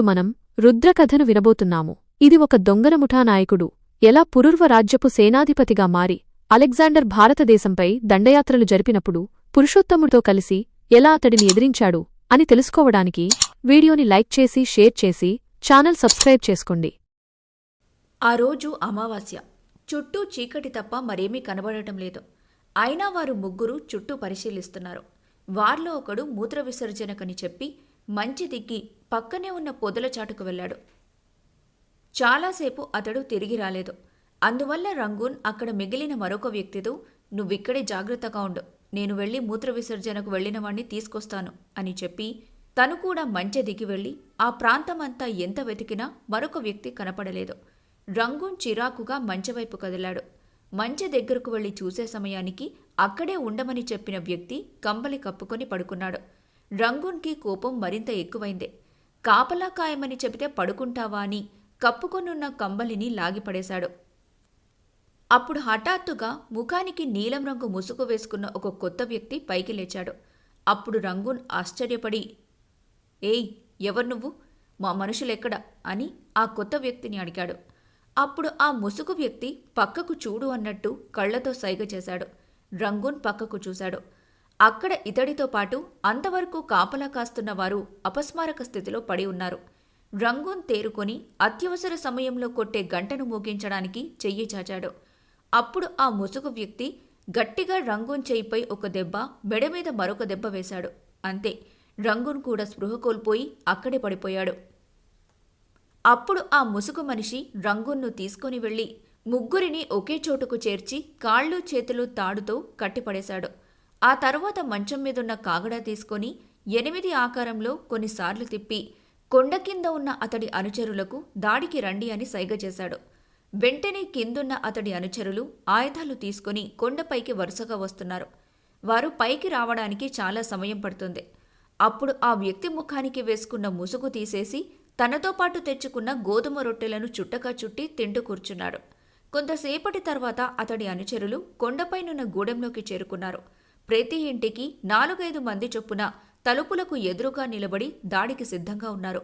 మనం రుద్రకథను వినబోతున్నాము. ఇది ఒక దొంగల ముఠానాయకుడు. ఎలా పురుర్వ రాజ్యపు సేనాధిపతిగా మారి అలెగ్జాండర్ భారతదేశంపై దండయాత్రలు జరిపినప్పుడు పురుషోత్తముడితో కలిసి ఎలా అతడిని ఎదిరించాడు అని తెలుసుకోవడానికి వీడియోని లైక్ చేసి షేర్ చేసి ఛానల్ సబ్స్క్రైబ్ చేసుకోండి. ఆ రోజు అమావాస్య. చుట్టూ చీకటి తప్ప మరేమీ కనబడటం లేదు. అయినా వారు ముగ్గురు చుట్టూ పరిశీలిస్తున్నారు. వారిలో ఒకడు మూత్ర విసర్జనకని చెప్పి మంచి దిగ్గి పక్కనే ఉన్న పొదల చాటుకు వెళ్ళాడు. చాలాసేపు అతడు తిరిగి రాలేదు. అందువల్ల రంగూన్ అక్కడ మిగిలిన మరొక వ్యక్తితో నువ్విక్కడే జాగ్రత్తగా ఉండు. నేను వెళ్ళి మూత్ర విసర్జనకు వెళ్ళిన వాణ్ణి తీసుకొస్తాను అని చెప్పి తను కూడా మంచె దిగి వెళ్ళి ఆ ప్రాంతమంతా ఎంత వెతికినా మరొక వ్యక్తి కనపడలేదు. రంగూన్ చిరాకుగా మంచెవైపు కదిలాడు. మంచె దగ్గరకు వెళ్ళి చూసే సమయానికి అక్కడే ఉండమని చెప్పిన వ్యక్తి కంబలి కప్పుకొని పడుకున్నాడు. రంగూన్కి కోపం మరింత ఎక్కువైంది. కాపలా కాయమని చెబితే పడుకుంటావా అని కప్పుకొనున్న కంబలిని లాగిపడేశాడు. అప్పుడు హఠాత్తుగా ముఖానికి నీలం రంగు ముసుగు వేసుకున్న ఒక కొత్త వ్యక్తి పైకి లేచాడు. అప్పుడు రంగున్ ఆశ్చర్యపడి ఏయ్ ఎవరు నువ్వు? మా మనుషులెక్కడ? అని ఆ కొత్త వ్యక్తిని అడిగాడు. అప్పుడు ఆ ముసుగు వ్యక్తి పక్కకు చూడు అన్నట్టు కళ్ళతో సైగ చేశాడు. రంగూన్ పక్కకు చూశాడు. అక్కడ ఇతడితో పాటు అంతవరకు కాపలా కాస్తున్న వారు అపస్మారక స్థితిలో పడి ఉన్నారు. రంగూన్ తేరుకొని అత్యవసర సమయంలో కొట్టే గంటను మోగించడానికి చెయ్యి చాచాడు. అప్పుడు ఆ ముసుగు వ్యక్తి గట్టిగా రంగూన్ చేయిపై ఒక దెబ్బ మెడ మీద మరొక దెబ్బ వేశాడు. అంతే రంగూన్ కూడా స్పృహ కోల్పోయి అక్కడే పడిపోయాడు. అప్పుడు ఆ ముసుగు మనిషి రంగూన్ను తీసుకొని వెళ్ళి ముగ్గురిని ఒకే చోటుకు చేర్చి కాళ్ళు చేతులు తాడుతో కట్టిపడేశాడు. ఆ తర్వాత మంచం మీదున్న కాగడా తీసుకొని ఎనిమిది ఆకారంలో కొన్నిసార్లు తిప్పి కొండ కింద ఉన్న అతడి అనుచరులకు దాడికి రండి అని సైగ చేశాడు. వెంటనే కిందున్న అతడి అనుచరులు ఆయుధాలు తీసుకొని కొండపైకి వరుసగా వస్తున్నారు. వారు పైకి రావడానికి చాలా సమయం పడుతుంది. అప్పుడు ఆ వ్యక్తి ముఖానికి వేసుకున్న ముసుగు తీసేసి తనతో పాటు తెచ్చుకున్న గోధుమ రొట్టెలను చుట్టగా చుట్టి తింటూ కూర్చున్నాడు. కొంతసేపటి తర్వాత అతడి అనుచరులు కొండపైనున్న గూడెంలోకి చేరుకున్నారు. ప్రతి ఇంటికి నాలుగైదు మంది చొప్పున తలుపులకు ఎదురుగా నిలబడి దాడికి సిద్ధంగా ఉన్నారు.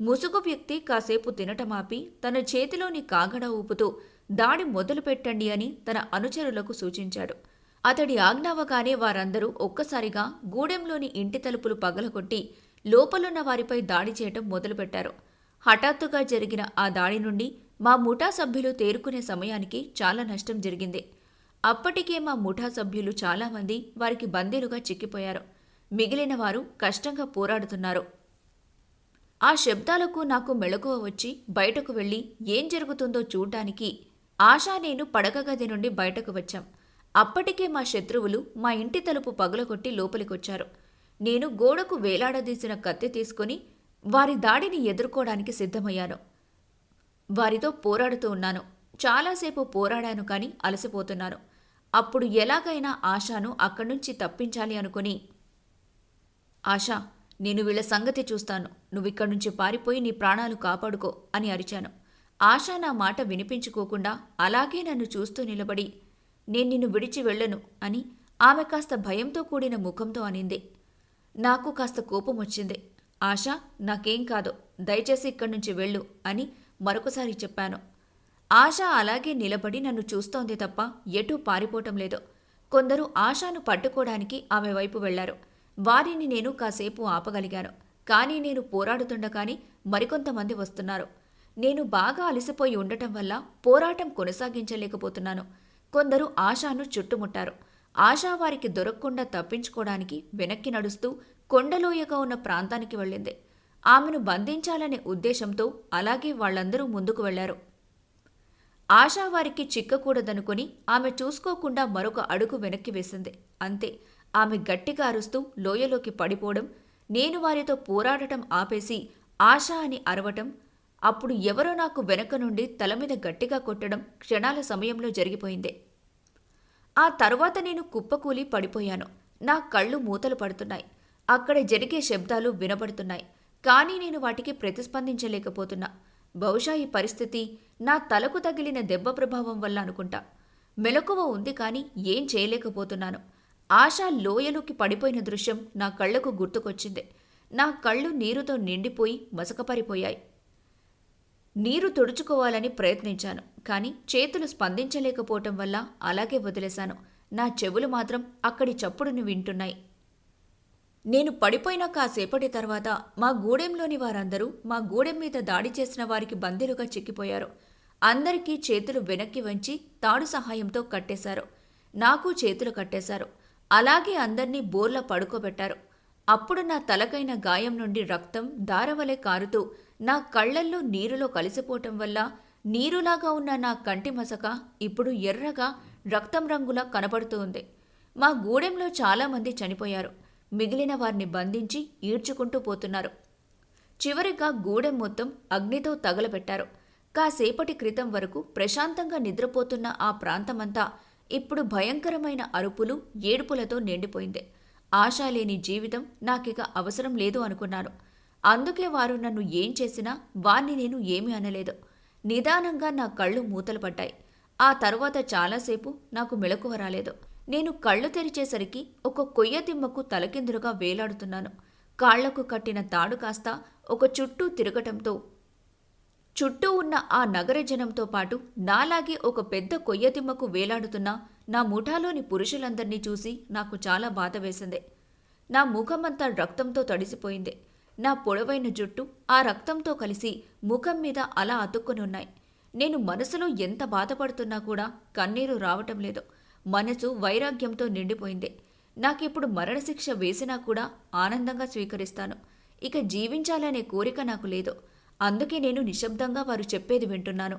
ముసుగు వ్యక్తి కాసేపు తినటమాపి తన చేతిలోని కాగడ ఊపుతూ దాడి మొదలుపెట్టండి అని తన అనుచరులకు సూచించాడు. అతడి ఆజ్ఞావగానే వారందరూ ఒక్కసారిగా గూడెంలోని ఇంటి తలుపులు పగలగొట్టి లోపలున్న వారిపై దాడి చేయటం మొదలుపెట్టారు. హఠాత్తుగా జరిగిన ఆ దాడి నుండి మా ముఠా సభ్యులు తేరుకునే సమయానికి చాలా నష్టం జరిగింది. అప్పటికే మా ముఠా సభ్యులు చాలామంది వారికి బందీలుగా చిక్కిపోయారు. మిగిలిన వారు కష్టంగా పోరాడుతున్నారు. ఆ శబ్దాలకు నాకు మెళకువ వచ్చి బయటకు వెళ్ళి ఏం జరుగుతుందో చూడ్డానికి ఆశా నేను పడకగది నుండి బయటకు వచ్చాం. అప్పటికే మా శత్రువులు మా ఇంటి తలుపు పగులగొట్టి లోపలికొచ్చారు. నేను గోడకు వేలాడదీసిన కత్తి తీసుకొని వారి దాడిని ఎదుర్కోవడానికి సిద్ధమయ్యాను. వారితో పోరాడుతూ ఉన్నాను. చాలాసేపు పోరాడాను కానీ అలసిపోతున్నాను. అప్పుడు ఎలాగైనా ఆశాను అక్కడి నుంచి తప్పించాలి అనుకుని ఆశా నేను వీళ్ళ సంగతి చూస్తాను. నువ్విక్కడి నుంచి పారిపోయి నీ ప్రాణాలు కాపాడుకో అని అరిచాను. ఆశా నా మాట వినిపించుకోకుండా అలాగే నన్ను చూస్తూ నిలబడి నేను నిన్ను విడిచి వెళ్ళను అని ఆమె కాస్త భయంతో కూడిన ముఖంతో అనింది. నాకు కాస్త కోపం వచ్చింది. ఆశా నాకేం కాదు. దయచేసి ఇక్కడి నుంచి వెళ్ళు అని మరొకసారి చెప్పాను. ఆశ అలాగే నిలబడి నన్ను చూస్తోంది తప్ప ఎటూ పారిపోవటం లేదు. కొందరు ఆశాను పట్టుకోవడానికి ఆమె వైపు వెళ్ళారు. వారిని నేను కాసేపు ఆపగలిగాను. కానీ నేను పోరాడుతుండగానే మరికొంతమంది వస్తున్నారు. నేను బాగా అలసిపోయి ఉండటం వల్ల పోరాటం కొనసాగించలేకపోతున్నాను. కొందరు ఆశాను చుట్టుముట్టారు. ఆశా వారికి దొరకకుండా తప్పించుకోవడానికి వెనక్కి నడుస్తూ కొండలోయగా ఉన్న ప్రాంతానికి వెళ్ళింది. ఆమెను బంధించాలనే ఉద్దేశంతో అలాగే వాళ్ళందరూ ముందుకు వెళ్ళారు. ఆశా వారికి చిక్కకూడదనుకుని ఆమె చూసుకోకుండా మరొక అడుగు వెనక్కి వేసింది. అంతే ఆమె గట్టిగా అరుస్తూ లోయలోకి పడిపోవడం నేను వారితో పోరాడటం ఆపేసి ఆశా అని అరవటం అప్పుడు ఎవరో నాకు వెనక నుండి తల మీద గట్టిగా కొట్టడం క్షణాల సమయంలో జరిగిపోయింది. ఆ తర్వాత నేను కుప్పకూలి పడిపోయాను. నా కళ్ళు మూతలు పడుతున్నాయి. అక్కడ జరిగే శబ్దాలు వినబడుతున్నాయి. కానీ నేను వాటికి ప్రతిస్పందించలేకపోతున్నా. బహుశా ఈ పరిస్థితి నా తలకు తగిలిన దెబ్బ ప్రభావం వల్ల అనుకుంటా. మెలకువ ఉంది కానీ ఏం చేయలేకపోతున్నాను. ఆశ లోయలోకి పడిపోయిన దృశ్యం నా కళ్ళకు గుర్తుకొచ్చింది. నా కళ్ళు నీరుతో నిండిపోయి మసకపరిపోయాయి. నీరు తుడుచుకోవాలని ప్రయత్నించాను కానీ చేతులు స్పందించలేకపోవటం వల్ల అలాగే వదిలేశాను. నా చెవులు మాత్రం అక్కడి చప్పుడును వింటున్నాయి. నేను పడిపోయిన కాసేపటి తర్వాత మా గూడెంలోని వారందరూ మా గూడెం మీద దాడి చేసిన వారికి బందీలుగా చిక్కిపోయారు. అందరికీ చేతులు వెనక్కి వంచి తాడు సహాయంతో కట్టేశారు. నాకు చేతులు కట్టేశారు. అలాగే అందర్నీ బోర్ల పడుకోబెట్టారు. అప్పుడు నా తలకైన గాయం నుండి రక్తం దారవలే కారుతూ నా కళ్ళల్లో నీరులో కలిసిపోవటం వల్ల నీరులాగా ఉన్న నా కంటి మసక ఇప్పుడు ఎర్రగా రక్తం రంగులా కనబడుతూ ఉంది. మా గూడెంలో చాలామంది చనిపోయారు. మిగిలిన వారిని బంధించి ఈడ్చుకుంటూ పోతున్నారు. చివరిగా గూడెం మొత్తం అగ్నితో తగలబెట్టారు. కాసేపటి క్రితం వరకు ప్రశాంతంగా నిద్రపోతున్న ఆ ప్రాంతమంతా ఇప్పుడు భయంకరమైన అరుపులు ఏడుపులతో నిండిపోయింది. ఆశ లేని జీవితం నాకిక అవసరం లేదు అనుకున్నాను. అందుకే వారు నన్ను ఏం చేసినా వాణ్ణి నేను ఏమీ అనలేదు. నిదానంగా నా కళ్ళు మూతలు పడ్డాయి. ఆ తర్వాత చాలాసేపు నాకు మెలకువ రాలేదు. నేను కళ్ళు తెరిచేసరికి ఒక కొయ్య దిమ్మకు తలకిందులుగా వేలాడుతున్నాను. కాళ్ళకు కట్టిన తాడు కాస్త ఒక చుట్టూ తిరగటంతో చుట్టూ ఉన్న ఆ నగర జనంతో పాటు నాలాగే ఒక పెద్ద కొయ్య దిమ్మకు వేలాడుతున్న నా ముఠాలోని పురుషులందర్నీ చూసి నాకు చాలా బాధ వేసింది. నా ముఖమంతా రక్తంతో తడిసిపోయింది. నా పొడవైన జుట్టు ఆ రక్తంతో కలిసి ముఖం మీద అలా అతుక్కునున్నాయి నేను మనసులో ఎంత బాధపడుతున్నా కూడా కన్నీరు రావటం లేదు. మనసు వైరాగ్యంతో నిండిపోయింది. నాకిప్పుడు మరణశిక్ష వేసినా కూడా ఆనందంగా స్వీకరిస్తాను. ఇక జీవించాలనే కోరిక నాకు లేదు. అందుకే నేను నిశ్శబ్దంగా వారు చెప్పేది వింటున్నాను.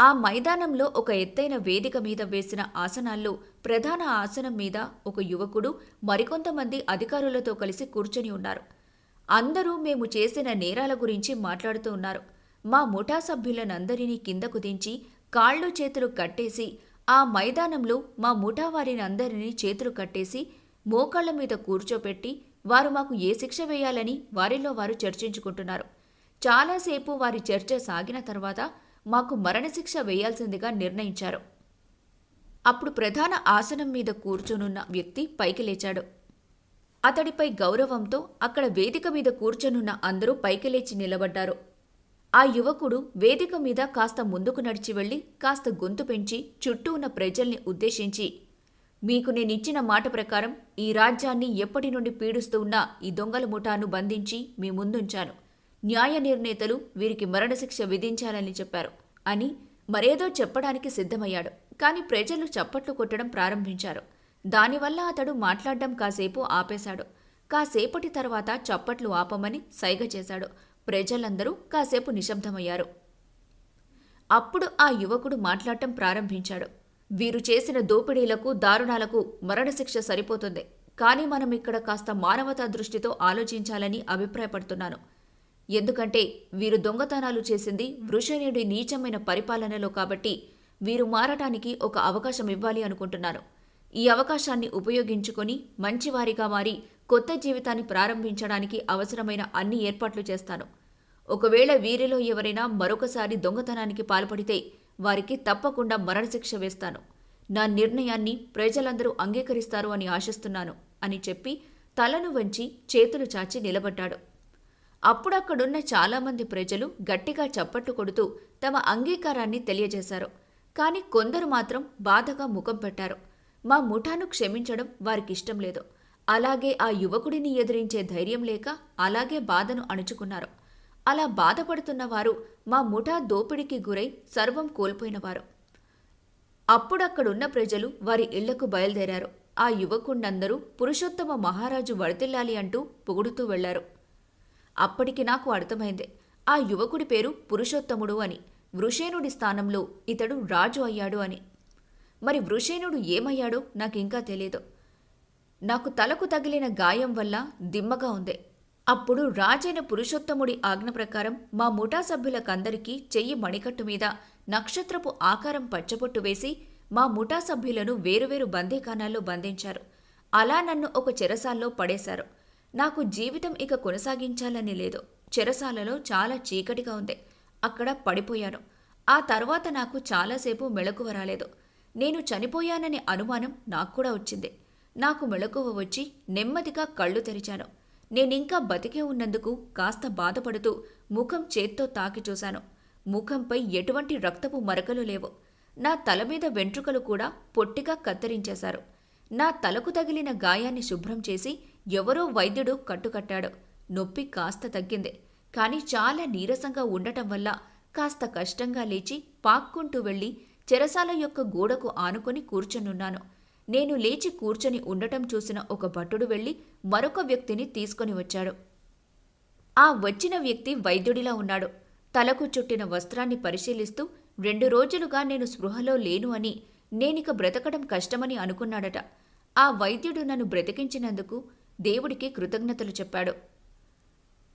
ఆ మైదానంలో ఒక ఎత్తైన వేదిక మీద వేసిన ఆసనాల్లో ప్రధాన ఆసనం మీద ఒక యువకుడు మరికొంతమంది అధికారులతో కలిసి కూర్చొని ఉన్నారు. అందరూ మేము చేసిన నేరాల గురించి మాట్లాడుతూ ఉన్నారు. మా ముఠా సభ్యులనందరినీ కిందకు దించి కాళ్ళు చేతులు కట్టేసి ఆ మైదానంలో మా ముఠావారిని అందరినీ చేతులు కట్టేసి మోకాళ్ళ మీద కూర్చోపెట్టి వారు మాకు ఏ శిక్ష వేయాలని వారిలో వారు చర్చించుకుంటున్నారు. చాలాసేపు వారి చర్చ సాగిన తర్వాత మాకు మరణశిక్ష వేయాల్సిందిగా నిర్ణయించారు. అప్పుడు ప్రధాన ఆసనం మీద కూర్చొనున్న వ్యక్తి పైకి లేచాడు. అతడిపై గౌరవంతో అక్కడ వేదిక మీద కూర్చొనున్న అందరూ పైకి లేచి నిలబడ్డారు. ఆ యువకుడు వేదిక మీద కాస్త ముందుకు నడిచి వెళ్ళి కాస్త గొంతు పెంచి చుట్టూ ఉన్న ప్రజల్ని ఉద్దేశించి మీకు నేనిచ్చిన మాట ప్రకారం ఈ రాజ్యాన్ని ఎప్పటి నుండి పీడిస్తూ ఉన్న ఈ దొంగల ముఠాను బంధించి మీ ముందుంచాను. న్యాయ నిర్ణేతలు వీరికి మరణశిక్ష విధించాలని చెప్పారు అని మరేదో చెప్పడానికి సిద్ధమయ్యాడు. కాని ప్రజలు చప్పట్లు కొట్టడం ప్రారంభించారు. దానివల్ల అతడు మాట్లాడడం కాసేపు ఆపేశాడు. కాసేపటి తర్వాత చప్పట్లు ఆపమని సైగ చేశాడు. ప్రజలందరూ కాసేపు నిశ్శబ్దమయ్యారు. అప్పుడు ఆ యువకుడు మాట్లాడటం ప్రారంభించాడు. వీరు చేసిన దోపిడీలకు దారుణాలకు మరణశిక్ష సరిపోతుంది. కానీ మనం ఇక్కడ కాస్త మానవతా దృష్టితో ఆలోచించాలని అభిప్రాయపడుతున్నాను. ఎందుకంటే వీరు దొంగతనాలు చేసింది వృషణుడి నీచమైన పరిపాలనలో కాబట్టి వీరు మారటానికి ఒక అవకాశం ఇవ్వాలి అనుకుంటున్నాను. ఈ అవకాశాన్ని ఉపయోగించుకొని మంచివారిగా మారి కొత్త జీవితాన్ని ప్రారంభించడానికి అవసరమైన అన్ని ఏర్పాట్లు చేస్తాను. ఒకవేళ వీరిలో ఎవరైనా మరొకసారి దొంగతనానికి పాల్పడితే వారికి తప్పకుండా మరణశిక్ష వేస్తాను. నా నిర్ణయాన్ని ప్రజలందరూ అంగీకరిస్తారు అని ఆశిస్తున్నాను అని చెప్పి తలను వంచి చేతులు చాచి నిలబడ్డాడు. అప్పుడక్కడున్న చాలామంది ప్రజలు గట్టిగా చప్పట్లు కొడుతూ తమ అంగీకారాన్ని తెలియజేశారు. కానీ కొందరు మాత్రం బాధగా ముఖం పెట్టారు. మా ముఠాను క్షమించడం వారికిష్టం లేదు. అలాగే ఆ యువకుడిని ఎదిరించే ధైర్యం లేక అలాగే బాధను అణుచుకున్నారు. అలా బాధపడుతున్న వారు మా ముఠా దోపిడికి గురై సర్వం కోల్పోయినవారు. అప్పుడక్కడున్న ప్రజలు వారి ఇళ్ళకు బయలుదేరారు. ఆ యువకుణ్ణందరూ పురుషోత్తమ మహారాజు వడతిల్లాలి అంటూ పొగుడుతూ వెళ్ళారు. అప్పటికి నాకు అర్థమైంది. ఆ యువకుడి పేరు పురుషోత్తముడు అని వృషేనుడి స్థానంలో ఇతడు రాజు అయ్యాడు అని. మరి వృషేనుడు ఏమయ్యాడో నాకింకా తెలియదు నాకు తలకు తగిలిన గాయం వల్ల దిమ్మగా ఉంది. అప్పుడు రాజైన పురుషోత్తముడి ఆజ్ఞ ప్రకారం మా ముఠా సభ్యులకందరికీ చెయ్యి మణికట్టు మీద నక్షత్రపు ఆకారం పచ్చబొట్టు వేసి మా ముఠా సభ్యులను వేరువేరు బందీఖానాల్లో బంధించారు. అలా నన్ను ఒక చెరసాల్లో పడేశారు. నాకు జీవితం ఇక కొనసాగించాలని లేదు. చెరసాలలో చాలా చీకటిగా ఉంది. అక్కడ పడిపోయాను. ఆ తర్వాత నాకు చాలాసేపు మెళకువ రాలేదు. నేను చనిపోయాననే అనుమానం నాకు కూడా వచ్చింది. నాకు మెళకువ వచ్చి నెమ్మదిగా కళ్ళు తెరిచాను. నేనింకా బతికే ఉన్నందుకు కాస్త బాధపడుతూ ముఖం చేత్తో తాకి చూశాను. ముఖంపై ఎటువంటి రక్తపు మరకలు లేవు. నా తల మీద వెంట్రుకలు కూడా పొట్టిగా కత్తిరించేశారు. నా తలకు తగిలిన గాయాన్ని శుభ్రం చేసి ఎవరో వైద్యుడు కట్టుకట్టాడు. నొప్పి కాస్త తగ్గింది. కానీ చాలా నీరసంగా ఉండటం వల్ల కాస్త కష్టంగా లేచి పాక్కుంటూ వెళ్ళి చెరసాల యొక్క గోడకు ఆనుకొని కూర్చొనున్నాను. నేను లేచి కూర్చొని ఉండటం చూసిన ఒక భటుడు వెళ్ళి మరొక వ్యక్తిని తీసుకొని వచ్చాడు. ఆ వచ్చిన వ్యక్తి వైద్యుడిలా ఉన్నాడు. తలకు చుట్టిన వస్త్రాన్ని పరిశీలిస్తూ రెండు రోజులుగా నేను స్పృహలో లేను అని నేనిక బ్రతకడం కష్టమని అనుకున్నాడట. ఆ వైద్యుడు నన్ను బ్రతికించినందుకు దేవుడికి కృతజ్ఞతలు చెప్పాడు.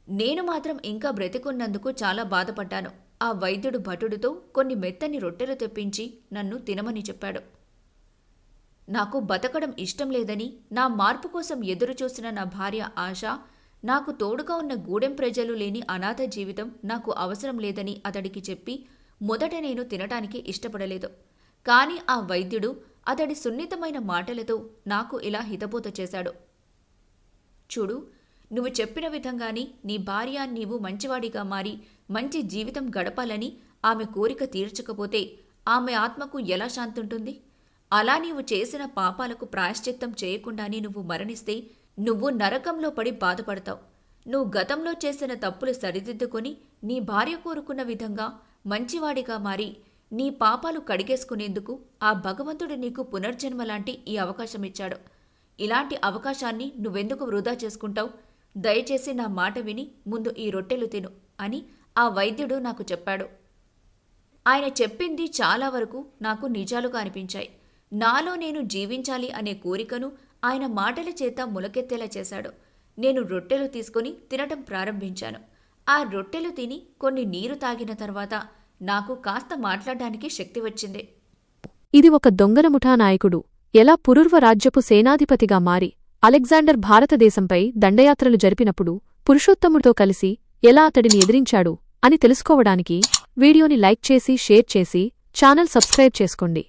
నేను మాత్రం ఇంకా బ్రతికున్నందుకు చాలా బాధపడ్డాను ఆ వైద్యుడు భటుడితో కొన్ని మెత్తని రొట్టెలు తెప్పించి నన్ను తినమని చెప్పాడు. నాకు బతకడం ఇష్టం లేదని నా మార్పు కోసం ఎదురుచూసిన నా భార్య ఆశ నాకు తోడుగా ఉన్న గూడెం ప్రజలు లేని అనాథ జీవితం నాకు అవసరం లేదని అతడికి చెప్పి మొదట నేను తినటానికి ఇష్టపడలేదు. కాని ఆ వైద్యుడు అతడి సున్నితమైన మాటలతో నాకు ఇలా హితబోత చేశాడు. చూడు నువ్వు చెప్పిన విధంగానే నీ భార్య నీవు మంచివాడిగా మారి మంచి జీవితం గడపాలని ఆమె కోరిక తీర్చకపోతే ఆమె ఆత్మకు ఎలా శాంతుంటుంది అలా నీవు చేసిన పాపాలకు ప్రాయశ్చిత్తం చేయకుండానే నువ్వు మరణిస్తే నువ్వు నరకంలో పడి బాధపడతావు. నువ్వు గతంలో చేసిన తప్పులు సరిదిద్దుకొని నీ భార్య కోరుకున్న విధంగా మంచివాడిగా మారి నీ పాపాలు కడిగేసుకునేందుకు ఆ భగవంతుడు నీకు పునర్జన్మ లాంటి ఈ అవకాశం ఇచ్చాడు. ఇలాంటి అవకాశాన్ని నువ్వెందుకు వృధా చేసుకుంటావు? దయచేసి నా మాట విని ముందు ఈ రొట్టెలు తిను అని ఆ వైద్యుడు నాకు చెప్పాడు. ఆయన చెప్పింది చాలా వరకు నాకు నిజాలుగా అనిపించాయి. నాలో నేను జీవించాలి అనే కోరికను ఆయన మాటల చేత ములకెత్తేలా చేశాడు. నేను రొట్టెలు తీసుకొని తినటం ప్రారంభించాను. ఆ రొట్టెలు తిని కొన్ని నీరు తాగిన తర్వాత నాకు కాస్త మాట్లాడడానికి శక్తి వచ్చింది. ఇది ఒక దొంగల ముఠా నాయకుడు ఎలా పురుర్వ రాజ్యపు సేనాధిపతిగా మారి అలెగ్జాండర్ భారతదేశంపై దండయాత్రలు జరిపినప్పుడు పురుషోత్తముడితో కలిసి ఎలా అతడిని ఎదిరించాడు అని తెలుసుకోవడానికి వీడియోని లైక్ చేసి షేర్ చేసి ఛానల్ సబ్స్క్రైబ్ చేసుకోండి.